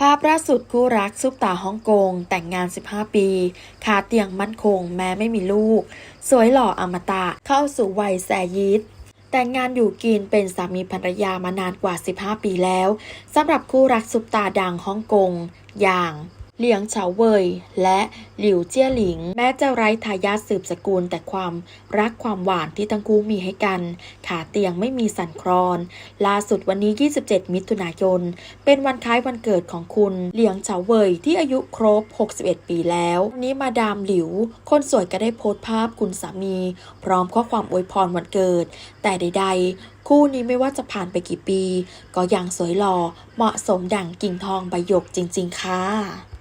ภาพล่าสุดคู่รักซุปตาฮ่องกง แต่งงาน 15 ปี คาเตียงมั่นคง แม้ไม่มีลูก สวยหล่ออมตะเข้าสู่วัยแสยิดแต่งงานอยู่กินเป็นสามีภรรยามานานกว่า 15 ปีแล้วสำหรับคู่รักซุปตาดังฮ่องกง อย่าง เหลียงเฉาเว่ยและหลิวเจี้ยหลิง แม้จะไร้ทายาทสืบสกุลแต่ความรักความหวานที่ทั้งคู่มีให้กัน ขาเตียงไม่มีสั่นคลอน ล่าสุดวันนี้ 27 มิถุนายน เป็นวันคล้ายวันเกิดของคุณเหลียงเฉาเว่ยที่อายุครบ 61 ปีแล้ววันนี้มาดามหลิว คนสวยก็ได้โพสต์ภาพคุณสามี พร้อมข้อความอวยพรวันเกิด แต่ใด ๆคู่นี้ไม่ว่าจะผ่านไปกี่ปี ก็ยังสวยหล่อเหมาะสมดั่งกิ่งทองใบหยกจริง ๆ ค่ะ